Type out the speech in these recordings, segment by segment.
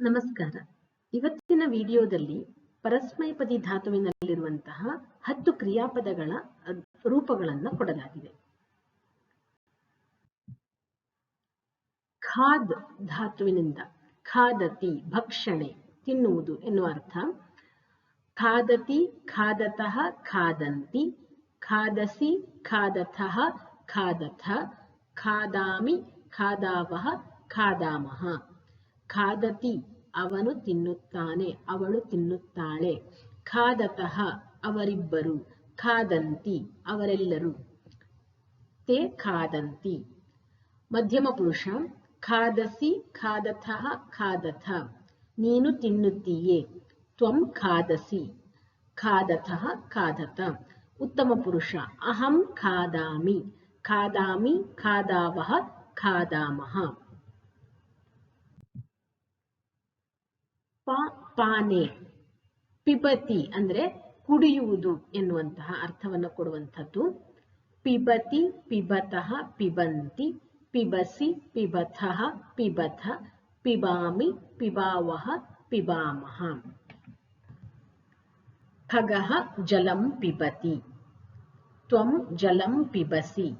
ನಮಸ್ಕಾರ. ಇವತ್ತಿನ ವಿಡಿಯೋದಲ್ಲಿ ಪರಸ್ಮೈಪದಿ ಧಾತುವಿನಲ್ಲಿರುವಂತಹ ಹತ್ತು ಕ್ರಿಯಾಪದಗಳ ರೂಪಗಳನ್ನು ಕೊಡಲಾಗಿದೆ. ಖಾದ್ ಧಾತುವಿನಿಂದ ಖಾದತಿ, ಭಕ್ಷಣೆ, ತಿನ್ನುವುದು ಎನ್ನುವ ಅರ್ಥ. ಖಾದತಿ, ಖಾದತಃ, ಖಾದಂತಿ, ಖಾದಸಿ ಖಾದತಃ ಖಾದಥ, ಖಾದಾಮಿ, ಖಾದಾವಹ, ಖಾದಾಮಹ. ಖಾದತಿ, ಅವನು ತಿನ್ನುತ್ತಾನೆ, ಅವಳು ತಿನ್ನುತ್ತಾಳೆ. ಖಾದತಃ ಅವರಿಬ್ಬರು, ಖಾದಂತಿ ಅವರೆಲ್ಲರೂ. ತೇ ಖಾದಂತಿ. ಮಧ್ಯಮ ಪುರುಷ, ಖಾದಸಿ, ಖಾದಥ ಖಾದಥ. ನೀನು ತಿನ್ನುತ್ತೀಯೇ, ತ್ವಂ ಖಾದಸಿ. ಖಾದತಃ ಖಾದತ ಉತ್ತಮ ಪುರುಷ, ಅಹಂ ಖಾದಾಮಿ. ಖಾದಾಮಿ, ಖಾದಾವಹ, ಖಾದಾಮಹ. ಪಾನೆ, ಪಿಬತಿ ಅಂದ್ರೆ ಕುಡಿಯುವುದು ಎನ್ನುವಂತಹ ಅರ್ಥವನ್ನು ಕೊಡುವಂಥದ್ದು. ಪಿಬತಿ, ಪಿಬತಃ, ಪಿಬಂತಿ, ಪಿಬಸಿ ಪಿಬಥ ಪಿಬಥ, ಪಿಬಾಮಿ, ಪಿಬಾವಹ, ಪಿಬಾಮಹ. ಖಗಃ, ಜಲಂ ಪಿಬತಿ. ತ್ವಂ, ಜಲಂ ಪಿಬಸಿ.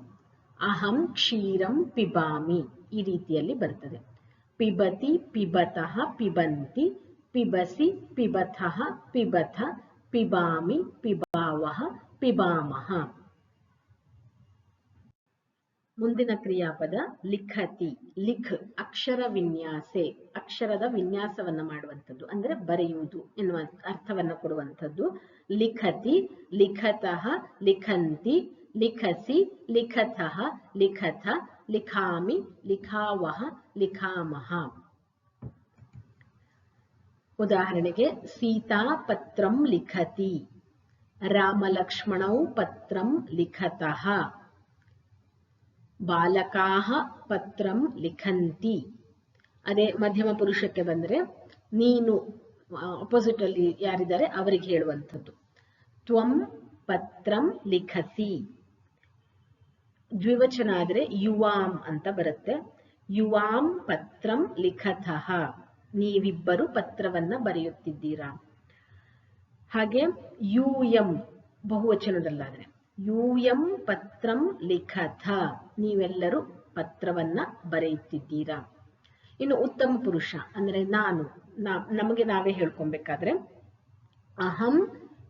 ಅಹಂ, ಕ್ಷೀರಂ ಪಿಬಾಮಿ. ಈ ರೀತಿಯಲ್ಲಿ ಬರ್ತದೆ. ಪಿಬತಿ, ಪಿಬತಃ, ಪಿಬಂತಿ ಪಿಬಸಿ ಪಿಬಥಃ ಪಿಬಥ ಪಿಬಾಮಿ ಪಿಬಾವಹ ಪಿಬಾಮಹ ಮುಂದಿನ ಕ್ರಿಯಾಪದ ಲಿಖತಿ, ಲಿಖ್, ಅಕ್ಷರ ವಿನ್ಯಾಸೆ, ಅಕ್ಷರದ ವಿನ್ಯಾಸವನ್ನ ಮಾಡುವಂಥದ್ದು, ಅಂದ್ರೆ ಬರೆಯುವುದು ಎನ್ನುವ ಅರ್ಥವನ್ನ ಕೊಡುವಂಥದ್ದು. ಲಿಖತಿ, ಲಿಖತಃ, ಲಿಖಂತಿ, ಲಿಖಸಿ, ಲಿಖತಃ ಲಿಖಥ ಲಿಖಾಮಿ, ಲಿಖಾವಹ, ಲಿಖಾಮಹ. ಉದಾಹರಣೆಗೆ ಸೀತಾ ಪತ್ರಂ ಲಿಖತಿ ರಾಮಲಕ್ಷ್ಮಣೌ ಪತ್ರಂ ಲಿಖತಃ ಬಾಲಕಾಹ ಪತ್ರಂ ಲಿಖಂತಿ. ಅದೇ ಮಧ್ಯಮ ಪುರುಷಕ್ಕೆ ಬಂದರೆ, ನೀನು ಅಪೋಸಿಟ್ ಅಲ್ಲಿ ಯಾರಿದ್ದಾರೆ ಅವರಿಗೆ ಹೇಳುವಂಥದ್ದು. ತ್ವಂ ಪತ್ರಂ ಲಿಖಸಿ. ದ್ವಿವಚನ ಆದರೆ ಯುವಾಂ ಅಂತ ಬರುತ್ತೆ. ಯುವಾಂ ಪತ್ರಂ ಲಿಖತಃ. ನೀವಿಬ್ಬರು ಪತ್ರವನ್ನ ಬರೆಯುತ್ತಿದ್ದೀರಾ? ಹಾಗೆ ಯೂಯಂ ಬಹುವಚನದಲ್ಲಾದ್ರೆ, ಯೂಯಂ ಪತ್ರಂ ಲಿಖತ, ನೀವೆಲ್ಲರೂ ಪತ್ರವನ್ನ ಬರೆಯುತ್ತಿದ್ದೀರಾ? ಇನ್ನು ಉತ್ತಮ ಪುರುಷ, ಅಂದ್ರೆ ನಾನು ನಮಗೆ ನಾವೇ ಹೇಳ್ಕೊಬೇಕಾದ್ರೆ, ಅಹಂ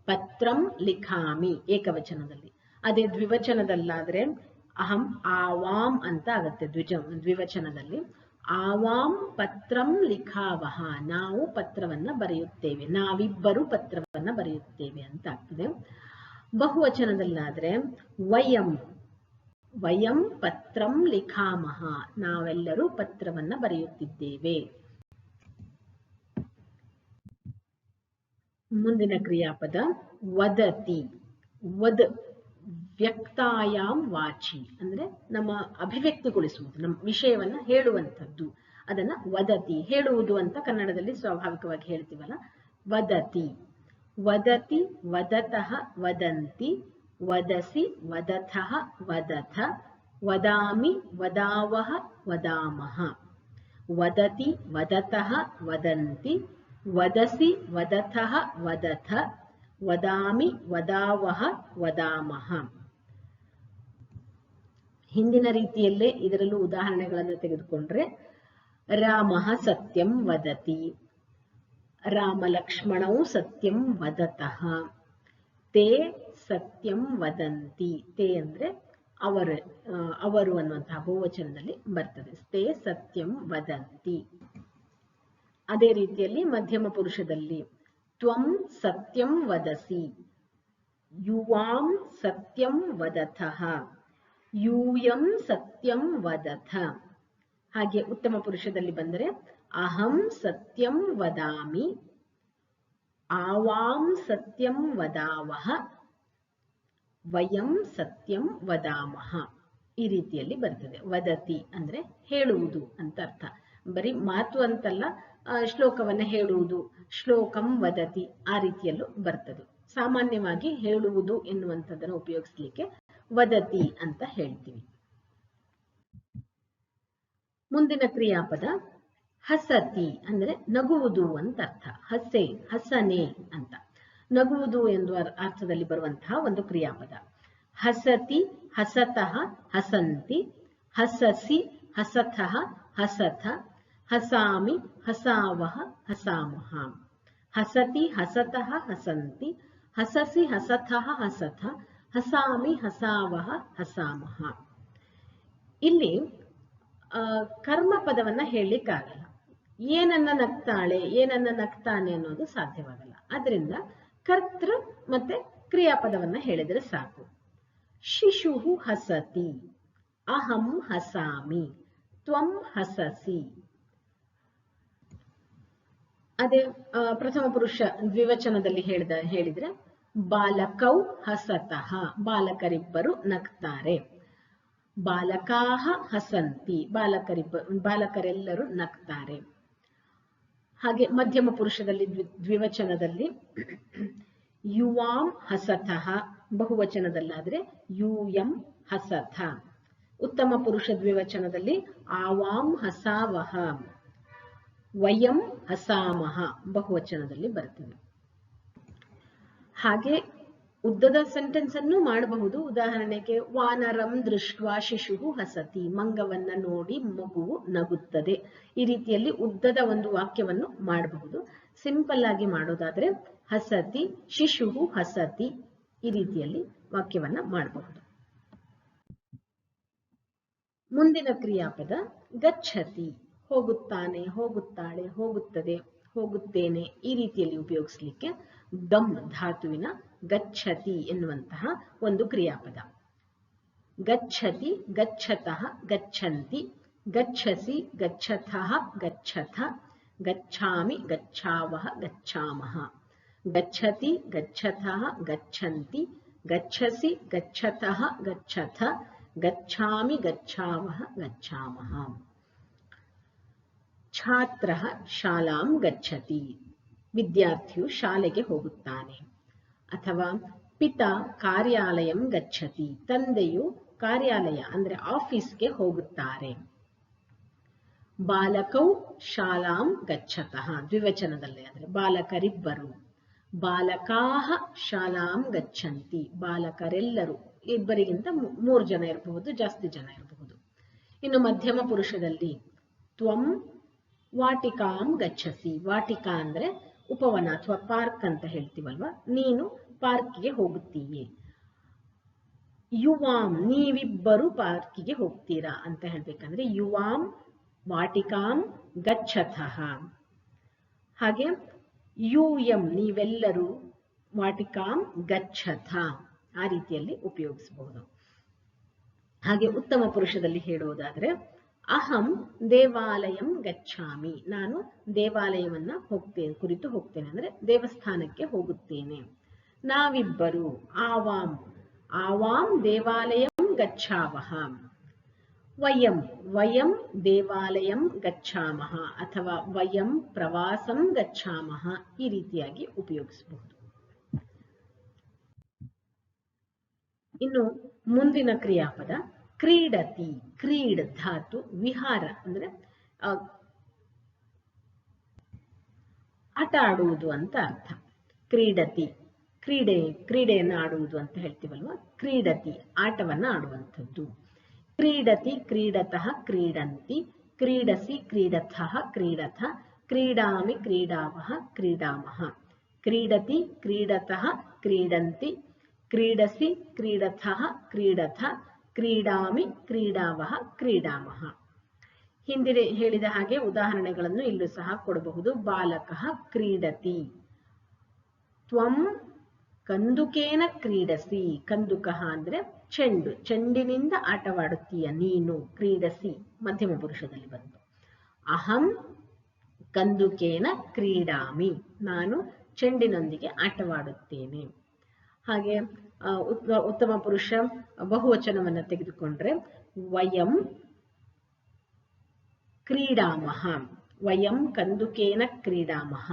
ಪತ್ರಂ ಲಿಖಾಮಿ ಏಕವಚನದಲ್ಲಿ. ಅದೇ ದ್ವಿವಚನದಲ್ಲಾದ್ರೆ, ಅಹಂ ಆವಾಂ ಅಂತ ಆಗತ್ತೆ ದ್ವಿಜ, ದ್ವಿವಚನದಲ್ಲಿ. ಆವಾಂ ಪತ್ರಂ ಲಿಖಾವಹ. ನಾವು ಪತ್ರವನ್ನ ಬರೆಯುತ್ತೇವೆ. ನಾವಿಬ್ಬರು ಪತ್ರವನ್ನ ಬರೆಯುತ್ತೇವೆ ಅಂತ ಆಗ್ತದೆ. ಬಹುವಚನದಲ್ಲಾದ್ರೆ ವಯಂ ವಯಂ ಪತ್ರಂ ಲಿಖಾಮಹ. ನಾವೆಲ್ಲರೂ ಪತ್ರವನ್ನ ಬರೆಯುತ್ತಿದ್ದೇವೆ. ಮುಂದಿನ ಕ್ರಿಯಾಪದ ವದತಿ. ವದ್ ವ್ಯಕ್ತಾಯಾಮ್ ವಾಚಿ ಅಂದ್ರೆ ನಮ್ಮ ಅಭಿವ್ಯಕ್ತಿಗೊಳಿಸುವುದು, ನಮ್ಮ ವಿಷಯವನ್ನ ಹೇಳುವಂಥದ್ದು, ಅದನ್ನ ವದತಿ, ಹೇಳುವುದು ಅಂತ ಕನ್ನಡದಲ್ಲಿ ಸ್ವಾಭಾವಿಕವಾಗಿ ಹೇಳ್ತೀವಲ್ಲ, ವದತಿ. ವದತಿ, ವದತಃ, ವದಂತಿ. ವದಸಿ, ವದಥಃ, ವದಥ. ವದಾಮಿ, ವದಾವಹ, ವದಾಮಹ. ವದತಿ, ವದತಃ, ವದಂತಿ. ವದಸಿ, ವದಥಃ, ವದಥ. ವದಾಮಿ, ವದಾವಹ, ವದಾಮಹ. ಹಿಂದಿನ ರೀತಿಯಲ್ಲೇ ಇದರಲ್ಲೂ ಉದಾಹರಣೆಗಳನ್ನು ತೆಗೆದುಕೊಂಡ್ರೆ, ರಾಮ ಸತ್ಯಂ ವದತಿ, ರಾಮ ರಾಮಲಕ್ಷ್ಮಣೌ ಸತ್ಯಂ ವದತಃ, ತೇ ಸತ್ಯಂ ವದಂತಿ, ತೇ ಅಂದ್ರೆ ಅವರು ಅವರು ಅನ್ನುವಂತಹ ಬಹುವಚನದಲ್ಲಿ ಬರ್ತದೆ. ತೇ ಸತ್ಯಂ ವದಂತಿ. ಅದೇ ರೀತಿಯಲ್ಲಿ ಮಧ್ಯಮ ಪುರುಷದಲ್ಲಿ ತ್ವಂ ಸತ್ಯಂ ವದಸಿ, ಯುವಾಂ ಸತ್ಯಂ ವದಥಃ ಯೂಯಂ ಸತ್ಯಂ ವದಥ. ಹಾಗೆ ಉತ್ತಮ ಪುರುಷದಲ್ಲಿ ಬಂದರೆ ಅಹಂ ಸತ್ಯಂ ವದಾಮಿ, ಆವಾಂ ಸತ್ಯಂ ವದಾವಹ, ವಯಂ ಸತ್ಯಂ ವದಾಮಹ ಈ ರೀತಿಯಲ್ಲಿ ಬರ್ತದೆ. ವದತಿ ಅಂದ್ರೆ ಹೇಳುವುದು ಅಂತ ಅರ್ಥ. ಬರೀ ಮಾತು ಅಂತಲ್ಲ ಶ್ಲೋಕವನ್ನ ಹೇಳುವುದು, ಶ್ಲೋಕಂ ವದತಿ ಆ ರೀತಿಯಲ್ಲೂ ಬರ್ತದೆ. ಸಾಮಾನ್ಯವಾಗಿ ಹೇಳುವುದು ಎನ್ನುವಂಥದ್ದನ್ನು ಉಪಯೋಗಿಸ್ಲಿಕ್ಕೆ ವದತಿ ಅಂತ ಹೇಳ್ತೀವಿ. ಮುಂದಿನ ಕ್ರಿಯಾಪದ ಹಸತಿ ಅಂದ್ರೆ ನಗುವುದು ಅಂತ ಅರ್ಥ. ಹಸೆ, ಹಸನೆ ಅಂತ. ನಗುವುದು ಎಂದು ಅರ್ಥದಲ್ಲಿ ಬರುವಂತಹ ಒಂದು ಕ್ರಿಯಾಪದ. ಹಸತಿ, ಹಸತಃ, ಹಸಂತಿ, ಹಸಸಿ, ಹಸತಃ, ಹಸಥ, ಹಸಾಮಿ, ಹಸಾವಹ, ಹಸಾಮಹ. ಹಸತಿ, ಹಸತಃ, ಹಸಂತಿ, ಹಸಸಿ, ಹಸತಃ, ಹಸಥ ಹಸಾಮಿ ಹಸಾವಹ ಹಸಾಮಹ. ಇಲ್ಲಿ ಕರ್ಮ ಪದವನ್ನ ಹೇಳಲಿಕ್ಕಾಗಲ್ಲ. ಏನನ್ನ ನಗ್ತಾಳೆ, ಏನನ್ನ ನಗ್ತಾನೆ ಅನ್ನೋದು ಸಾಧ್ಯವಾಗಲ್ಲ. ಅದರಿಂದ ಕರ್ತೃ ಮತ್ತೆ ಕ್ರಿಯಾಪದವನ್ನ ಹೇಳಿದ್ರೆ ಸಾಕು. ಶಿಶು ಹಸತಿ, ಅಹಂ ಹಸಾಮಿ, ತ್ವಂ ಹಸಸಿ. ಅದೇ ಪ್ರಥಮ ಪುರುಷ ದ್ವಿವಚನದಲ್ಲಿ ಹೇಳಿದ, ಹೇಳಿದ್ರೆ ಬಾಲಕೌ ಹಸತಃ. ಬಾಲಕರಿಬ್ಬರು ನಗ್ತಾರೆ. ಬಾಲಕಾಹ ಹಸಂತಿ. ಬಾಲಕರಿಬ್ಬ, ಬಾಲಕರೆಲ್ಲರೂ ನಗ್ತಾರೆ. ಹಾಗೆ ಮಧ್ಯಮ ಪುರುಷದಲ್ಲಿ ದ್ವಿ- ದ್ವಿವಚನದಲ್ಲಿ ಯುವಾಂ ಹಸತಃ. ಬಹುವಚನದಲ್ಲಾದ್ರೆ ಯೂಯಂ ಹಸಥ ಉತ್ತಮ ಪುರುಷ ದ್ವಿವಚನದಲ್ಲಿ ಆವಾಂ ಹಸಾವಹ. ವಯಂ ಹಸಾಮಹ. ಬಹುವಚನದಲ್ಲಿ ಬರ್ತದೆ. ಹಾಗೆ ಉದ್ದದ ಸೆಂಟೆನ್ಸ್ ಅನ್ನು ಮಾಡಬಹುದು. ಉದಾಹರಣೆಗೆ, ವಾನರಂ ದೃಷ್ಟ ಶಿಶು ಹಸತಿ, ಮಂಗವನ್ನ ನೋಡಿ ಮಗುವು ನಗುತ್ತದೆ. ಈ ರೀತಿಯಲ್ಲಿ ಉದ್ದದ ಒಂದು ವಾಕ್ಯವನ್ನು ಮಾಡಬಹುದು. ಸಿಂಪಲ್ ಆಗಿ ಮಾಡೋದಾದ್ರೆ, ಹಸತಿ ಶಿಶು ಹಸತಿ ಈ ರೀತಿಯಲ್ಲಿ ವಾಕ್ಯವನ್ನ ಮಾಡಬಹುದು. ಮುಂದಿನ ಕ್ರಿಯಾಪದ, ಗಚ್ಚತಿ, ಹೋಗುತ್ತಾನೆ, ಹೋಗುತ್ತಾಳೆ, ಹೋಗುತ್ತದೆ, ಹೋಗುತ್ತೇನೆ ಈ ರೀತಿಯಲ್ಲಿ ಉಪಯೋಗಿಸ್ಲಿಕ್ಕೆ ಗಮ್ ಧಾತುವಿನ ಗಚ್ಚತಿ ಎನ್ನುವಂತಹ ಒಂದು ಕ್ರಿಯಾಪದ. ಗಚ್ಚತಿ ಗಚ್ಚತಃ ಗಚ್ಚಂತಿ ಗಚ್ಚಸಿ ಗಚ್ಚತಃ ಗಚ್ಚಥ ಗಚ್ಛಾಮಿ ಗಚ್ಛಾವಹ ಗಚ್ಛಾಮಹ ಗಚ್ಚತಿ ಗಚ್ಚತಃ ಗಚ್ಚಂತಿ ಗಚ್ಚಸಿ ಗಚ್ಚತಃ ಗಚ್ಚಥ ಗಚ್ಛಾಮಿ ಗಚ್ಛಾವಹ ಗಚ್ಛಾಮಹ ಛಾತ್ರ ಶಾಲಾಂ ಗಚ್ಚತಿ ವಿದ್ಯಾರ್ಥಿಯು ಶಾಲೆಗೆ ಹೋಗುತ್ತಾನೆ. ಅಥವಾ ಪಿತ ಕಾರ್ಯಾಲಯಂ ಗಚ್ಚತಿ, ತಂದೆಯು ಕಾರ್ಯಾಲಯ ಅಂದ್ರೆ ಆಫೀಸ್ಗೆ ಹೋಗುತ್ತಾರೆ. ಬಾಲಕೌ ಶಾಲಾಂ ಗಚ್ಚತಃ, ದ್ವಿವಚನದಲ್ಲಿ ಅಂದ್ರೆ ಬಾಲಕರಿಬ್ಬರು. ಬಾಲಕಾಹ ಶಾಲಾಂ ಗಚ್ಚಂತಿ, ಬಾಲಕರೆಲ್ಲರೂ ಇಬ್ಬರಿಗಿಂತ ಮೂರು ಜನ ಇರಬಹುದು, ಜಾಸ್ತಿ ಜನ ಇರಬಹುದು. ಇನ್ನು ಮಧ್ಯಮ ಪುರುಷದಲ್ಲಿ ತ್ವಂ ವಾಟಿಕಾಂ ಗಚ್ಚಸಿ, ವಾಟಿಕಾ ಅಂದ್ರೆ ಉಪವನ ಅಥವಾ ಪಾರ್ಕ್ ಅಂತ ಹೇಳ್ತೀವಲ್ವಾ? ನೀನು ಪಾರ್ಕ್ಗೆ ಹೋಗುತ್ತೀಯೆ. ಯುವಾಂ, ನೀವಿಬ್ಬರು ಪಾರ್ಕಿಗೆ ಹೋಗ್ತೀರಾ ಅಂತ ಹೇಳ್ಬೇಕಂದ್ರೆ ಯುವಾಂ ವಾಟಿಕಾಂ ಗಚ್ಚತಃ ಹಾಗೆ ಯುಎಂ, ನೀವೆಲ್ಲರೂ ವಾಟಿಕಾಂ ಗಚ್ಚಥ ಆ ರೀತಿಯಲ್ಲಿ ಉಪಯೋಗಿಸಬಹುದು ಹಾಗೆ ಉತ್ತಮ ಪುರುಷದಲ್ಲಿ ಹೇಳುವುದಾದ್ರೆ ಅಹಂ ದೇವಾಲಯಂ ಗಚ್ಛಾಮಿ. ನಾನು ದೇವಾಲಯವನ್ನ ಹೋಗ್ತೇನೆ ಕುರಿತು ಹೋಗ್ತೇನೆ. ಅಂದ್ರೆ ದೇವಸ್ಥಾನಕ್ಕೆ ಹೋಗುತ್ತೇನೆ. ನಾವಿಬ್ಬರು ಆವಾಂ ಆವಾಂ ದೇವಾಲಯಂ ಗಚ್ಛಾವಹ ವಯಂ ವಯಂ ದೇವಾಲಯಂ ಗಚ್ಛಾಮಹ ಅಥವಾ ವಯಂ ಪ್ರವಾಸಂ ಗಚ್ಛಾಮಹ ಈ ರೀತಿಯಾಗಿ ಉಪಯೋಗಿಸಬಹುದು. ಇನ್ನು ಮುಂದಿನ ಕ್ರಿಯಾಪದ ಕ್ರೀಡತಿ, ಕ್ರೀಡ್ ಧಾತು, ವಿಹಾರ ಅಂದ್ರೆ ಆಟ ಆಡುವುದು ಅಂತ ಅರ್ಥ. ಕ್ರೀಡತಿ, ಕ್ರೀಡೆ, ಕ್ರೀಡೆಯನ್ನು ಆಡುವುದು ಅಂತ ಹೇಳ್ತೀವಲ್ವ? ಕ್ರೀಡತಿ, ಆಟವನ್ನ ಆಡುವಂಥದ್ದು. ಕ್ರೀಡತಿ, ಕ್ರೀಡತಃ ಕ್ರೀಡಂತಿ, ಕ್ರೀಡಸಿ, ಕ್ರೀಡತಃ ಕ್ರೀಡಥ, ಕ್ರೀಡಾಮಿ, ಕ್ರೀಡಾವಹ, ಕ್ರೀಡಾಮಹ. ಕ್ರೀಡತಿ, ಕ್ರೀಡತಃ ಕ್ರೀಡಂತಿ, ಕ್ರೀಡಸಿ, ಕ್ರೀಡತಃ ಕ್ರೀಡಥ ಕ್ರೀಡಾಮಿ ಕ್ರೀಡಾವಹ ಕ್ರೀಡಾಮಹ. ಹಿಂದಿನ ಹೇಳಿದ ಹಾಗೆ ಉದಾಹರಣೆಗಳನ್ನು ಇಲ್ಲೂ ಸಹ ಕೊಡಬಹುದು. ಬಾಲಕ ಕ್ರೀಡತಿ. ತ್ವಂ ಕಂದುಕೇನ ಕ್ರೀಡಸಿ. ಕಂದುಕ ಅಂದ್ರೆ ಚೆಂಡು. ಚೆಂಡಿನಿಂದ ಆಟವಾಡುತ್ತೀಯ ನೀನು. ಕ್ರೀಡಸಿ. ಮಧ್ಯಮ ಪುರುಷದಲ್ಲಿ ಬಂತು ಅಹಂ ಕಂದುಕೇನ ಕ್ರೀಡಾಮಿ. ನಾನು ಚೆಂಡಿನೊಂದಿಗೆ ಆಟವಾಡುತ್ತೇನೆ. ಹಾಗೆ ಉತ್ತಮ ಪುರುಷ ಬಹುವಚನವನ್ನು ತೆಗೆದುಕೊಂಡ್ರೆ ವಯಂ ಕ್ರೀಡಾಮಹ. ವಯಂ ಕಂದುಕೇನ ಕ್ರೀಡಾಮಹ.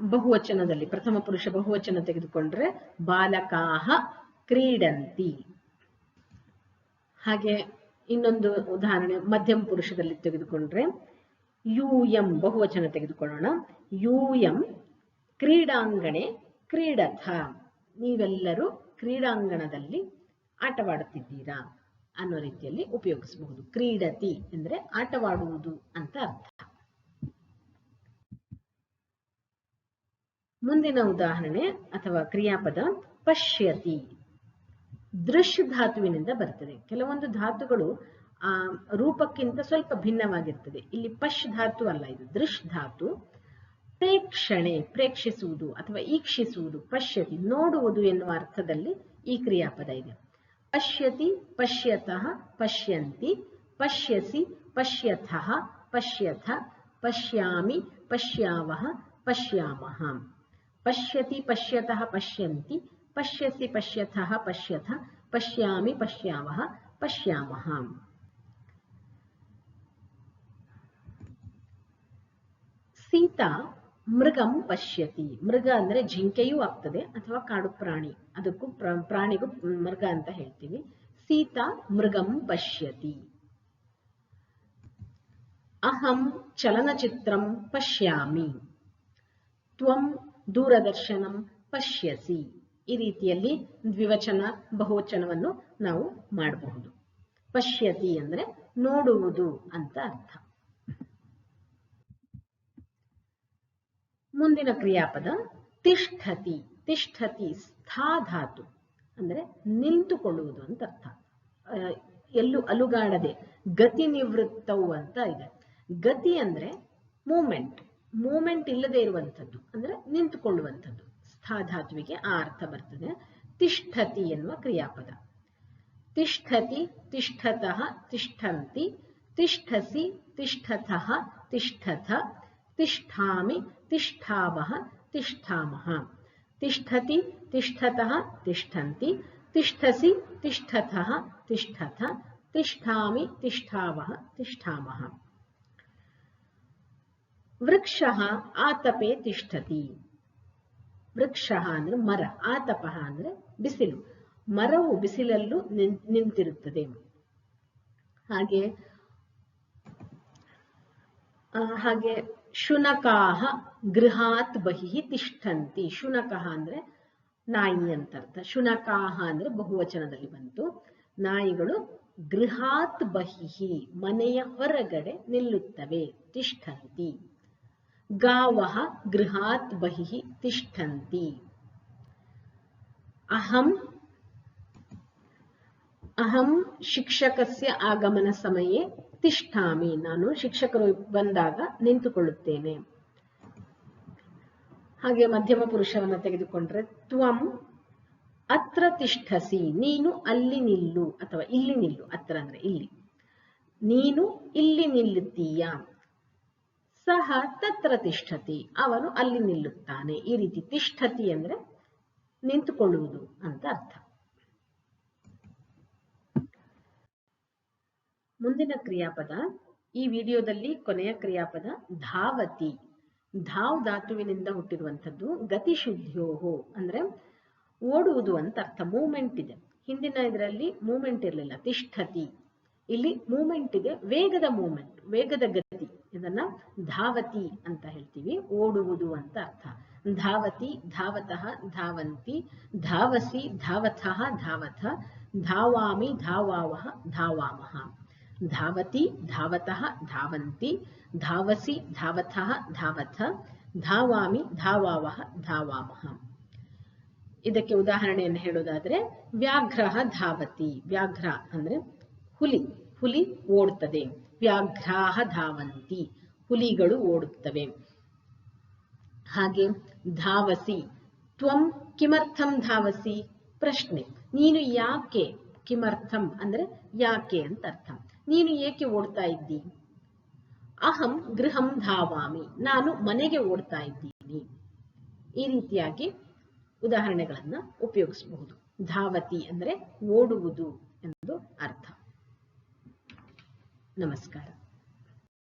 ಬಹುವಚನದಲ್ಲಿ, ಪ್ರಥಮ ಪುರುಷ ಬಹುವಚನ ತೆಗೆದುಕೊಂಡ್ರೆ ಬಾಲಕಾಹ ಕ್ರೀಡಂತಿ. ಹಾಗೆ ಇನ್ನೊಂದು ಉದಾಹರಣೆ ಮಧ್ಯಮ ಪುರುಷದಲ್ಲಿ ತೆಗೆದುಕೊಂಡ್ರೆ ಯೂಯಂ ಬಹುವಚನ ತೆಗೆದುಕೊಳ್ಳೋಣ. ಯೂಯಂ ಕ್ರೀಡಾಂಗಣೆ ಕ್ರೀಡಥ. ನೀವೆಲ್ಲರೂ ಕ್ರೀಡಾಂಗಣದಲ್ಲಿ ಆಟವಾಡುತ್ತಿದ್ದೀರಾ ಅನ್ನೋ ರೀತಿಯಲ್ಲಿ ಉಪಯೋಗಿಸಬಹುದು. ಕ್ರೀಡತಿ ಅಂದ್ರೆ ಆಟವಾಡುವುದು ಅಂತ ಅರ್ಥ. ಮುಂದಿನ ಉದಾಹರಣೆ ಅಥವಾ ಕ್ರಿಯಾಪದ ಪಶ್ಯತಿ. ದೃಶ್ಯ ಧಾತುವಿನಿಂದ ಬರ್ತದೆ. ಕೆಲವೊಂದು ಧಾತುಗಳು, ಆ, ರೂಪಕ್ಕಿಂತ ಸ್ವಲ್ಪ ಭಿನ್ನವಾಗಿರ್ತದೆ. ಇಲ್ಲಿ ಪಶ್ ಧಾತು ಅಲ್ಲ, ಇದು ದೃಶ್ ಧಾತು. ಪ್ರೇಕ್ಷಣೆ, ಪ್ರೇಕ್ಷಿಸುವುದು ಅಥವಾ ಈಕ್ಷಿಸುವುದು, ಪಶ್ಯತಿ, ನೋಡುವುದು ಎನ್ನುವ ಅರ್ಥದಲ್ಲಿ ಈ ಕ್ರಿಯಾಪದ ಇದೆ. ಪಶ್ಯತಿ, ಪಶ್ಯತಃ, ಪಶ್ಯಂತಿ, ಪಶ್ಯಸಿ, ಪಶ್ಯಥಃ, ಪಶ್ಯಥ, ಪಶ್ಯಾಮಿ, ಪಶ್ಯಾವಹ, ಪಶ್ಯಾಮಹ. ಪಶ್ಯತಿ, ಪಶ್ಯತಃ, ಪಶ್ಯಂತಿ, ಪಶ್ಯಸಿ ಪಶ್ಯತಃ ಪಶ್ಯಥ, ಪಶ್ಯಾಮಿ, ಪಶ್ಯಾವಹ, ಪಶ್ಯಾಮಹ. ಸೀತಾ ಮೃಗಂ ಪಶ್ಯತಿ. ಮೃಗ ಅಂದ್ರೆ ಜಿಂಕೆಯೂ ಆಗ್ತದೆ ಅಥವಾ ಕಾಡು ಪ್ರಾಣಿ. ಅದಕ್ಕೂ ಪ್ರಾಣಿಗೂ ಮೃಗ ಅಂತ ಹೇಳ್ತೀವಿ. ಸೀತಾ ಮೃಗಂ ಪಶ್ಯತಿ. ಅಹಂ ಚಲನಚಿತ್ರಂ ಪಶ್ಯಾಮಿ. ತ್ವಂ ದೂರದರ್ಶನಂ ಪಶ್ಯಸಿ. ಈ ರೀತಿಯಲ್ಲಿ ದ್ವಿವಚನ, ಬಹುವಚನವನ್ನು ನಾವು ಮಾಡಬಹುದು. ಪಶ್ಯತಿ ಅಂದ್ರೆ ನೋಡುವುದು ಅಂತ ಅರ್ಥ. ಮುಂದಿನ ಕ್ರಿಯಾಪದ ತಿಷ್ಠತಿ ತಿಷ್ಠತಿ ಸ್ಥಾ ಧಾತು ಅಂದ್ರೆ ನಿಂತುಕೊಳ್ಳುವುದು ಅಂತ ಅರ್ಥ. ಎಲ್ಲೂ ಅಲುಗಾಡದೆ ಗತಿ ನಿವೃತ್ತವು ಅಂತ ಇದೆ. ಗತಿ ಅಂದ್ರೆ ಮೂಮೆಂಟ್ ಮೂಮೆಂಟ್ ಇಲ್ಲದೆ ಇರುವಂಥದ್ದು ಅಂದ್ರೆ ನಿಂತುಕೊಳ್ಳುವಂಥದ್ದು. ಸ್ಥಾಧಾತುವಿಗೆ ಆ ಅರ್ಥ ಬರ್ತದೆ. ತಿಷ್ಠತಿ ಎನ್ನುವ ಕ್ರಿಯಾಪದ. ತಿಷ್ಠತಿ, ತಿಷ್ಠತಃ, ತಿಷ್ಠಂತಿ, ತಿಷ್ಠಸಿ, ತಿಷ್ಠತಃ, ತಿಷ್ಠತ, ತಿಷ್ಠಾಮಿ ತಿಷ್ಠಾವಹ ತಿಷ್ಠಾಮಹ ತಿಷ್ಠತಿ ತಿಷ್ಠತಃ ತಿಷ್ಠಂತಿ ತಿಷ್ಠಸಿ ತಿಷ್ಠತಃ ತಿಷ್ಠಥ ತಿಷ್ಠಾಮಿ ತಿಷ್ಠಾವಹ ತಿಷ್ಠಾಮಹ ವೃಕ್ಷ ಆತಪೆ ತಿಷ್ಠತಿ ವೃಕ್ಷ ಅಂದ್ರೆ ಮರ, ಆತಪ ಅಂದ್ರೆ ಬಿಸಿಲು। ಮರವು ಬಿಸಿಲಲ್ಲೂ ನಿಂತಿರುತ್ತದೆ। ಹಾಗೆ ಹಾಗೆ ಶುನಕಾಹ ಗೃಹಾತ್ ಬಹಿಹಿ ತಿಷ್ಠಂತಿ. ಶುನಕಃ ಅಂದ್ರೆ ನಾಯಿ ಅಂತ ಅರ್ಥ. ಶುನಕಾಹ ಅಂದ್ರೆ ಬಹುವಚನದಲ್ಲಿ ಬಂತು. ನಾಯಿಗಳು ಗೃಹಾತ್ ಬಹಿಹಿ ಮನೆಯ ಹೊರಗಡೆ ನಿಲ್ಲುತ್ತವೆ, ತಿಷ್ಠಂತಿ. ಗಾವಹ ಗೃಹಾತ್ ಬಹಿಹಿ ತಿಷ್ಠಂತಿ. ಅಹಂ ಅಹಂ ಶಿಕ್ಷಕಸ್ಯ ಆಗಮನ ಸಮಯೇ ತಿಷ್ಠಾಮಿ ನಾನು ಶಿಕ್ಷಕರು ಬಂದಾಗ ನಿಂತುಕೊಳ್ಳುತ್ತೇನೆ। ಹಾಗೆ ಮಧ್ಯಮ ಪುರುಷವನ್ನ ತೆಗೆದುಕೊಂಡ್ರೆ, ತ್ವಂ ಅತ್ರ ತಿಷ್ಠಸಿ, ನೀನು ಅಲ್ಲಿ ನಿಲ್ಲು, ಅಥವಾ ಇಲ್ಲಿ ನಿಲ್ಲು, ಅತ್ರ ಅಂದ್ರೆ ಇಲ್ಲಿ. ನೀನು ಇಲ್ಲಿ ನಿಲ್ಲುತ್ತೀಯ? ಸಹ ತತ್ರ ತಿಷ್ಠತಿ, ಅವನು ಅಲ್ಲಿ ನಿಲ್ಲುತ್ತಾನೆ. ಈ ರೀತಿ ತಿಷ್ಠತಿ ಅಂದ್ರೆ ನಿಂತುಕೊಳ್ಳುವುದು ಅಂತ ಅರ್ಥ. ಮುಂದಿನ ಕ್ರಿಯಾಪದ, ಈ ವಿಡಿಯೋದಲ್ಲಿ ಕೊನೆಯ ಕ್ರಿಯಾಪದ ಧಾವತಿ. ಧಾವ್ ಧಾತುವಿನಿಂದ ಹುಟ್ಟಿರುವಂಥದ್ದು ಗತಿಶುದ್ಧೋಹೋ ಅಂದ್ರೆ ಓಡುವುದು ಅಂತ ಅರ್ಥ ಮೂಮೆಂಟ್ ಇದೆ. ಹಿಂದಿನ ಇದರಲ್ಲಿ ಮೂಮೆಂಟ್ ಇರಲಿಲ್ಲ, ತಿಷ್ಠತಿ. ಇಲ್ಲಿ ಮೂಮೆಂಟ್ ಇದೆ ವೇಗದ ಮೂಮೆಂಟ್ ವೇಗದ ಗತಿ, ಇದನ್ನ ಧಾವತಿ ಅಂತ ಹೇಳ್ತೀವಿ, ಓಡುವುದು ಅಂತ ಅರ್ಥ. ಧಾವತಿ, ಧಾವತಃ, ಧಾವಂತಿ, ಧಾವಸಿ, ಧಾವತಃ, ಧಾವಥ, ಧಾವಾಮಿ, ಧಾವಾವಹ, ಧಾವಾಮಹ. ಧಾವತಿ, ಧಾವತಃ ಧಾವಂತಿ, ಧಾವಸಿ, ಧಾವತಃ ಧಾವಥ, ಧಾವಾಮಿ, ಧಾವಾವಹ, ಧಾವಾಮಹ. ಇದಕ್ಕೆ ಉದಾಹರಣೆಯನ್ನು ಹೇಳೋದಾದ್ರೆ ವ್ಯಾಘ್ರ ಧಾವತಿ, ವ್ಯಾಘ್ರ ಅಂದ್ರೆ ಹುಲಿ ಹುಲಿ ಓಡುತ್ತದೆ. ವ್ಯಾಘ್ರಾಹ ಧಾವಂತಿ, ಹುಲಿಗಳು ಓಡುತ್ತವೆ. ಹಾಗೆ ಧಾವಸಿ, ತ್ವಂ ಕಿಮರ್ಥಂ ಧಾವಸಿ ಪ್ರಶ್ನೆ. ನೀನು ಯಾಕೆ ಕಿಮರ್ಥಂ ಅಂದ್ರೆ ಯಾಕೆ ಅಂತ ಅರ್ಥ. ನೀನು ಏಕೆ ಓಡ್ತಾ ಇದ್ದಿ? ಅಹಂ ಗೃಹಂ ಧಾವಾಮಿ, ನಾನು ಮನೆಗೆ ಓಡ್ತಾ ಇದ್ದೀನಿ. ಈ ರೀತಿಯಾಗಿ ಉದಾಹರಣೆಗಳನ್ನ ಉಪಯೋಗಿಸಬಹುದು. ಧಾವತಿ ಅಂದ್ರೆ ಓಡುವುದು ಎಂದು ಅರ್ಥ. ನಮಸ್ಕಾರ.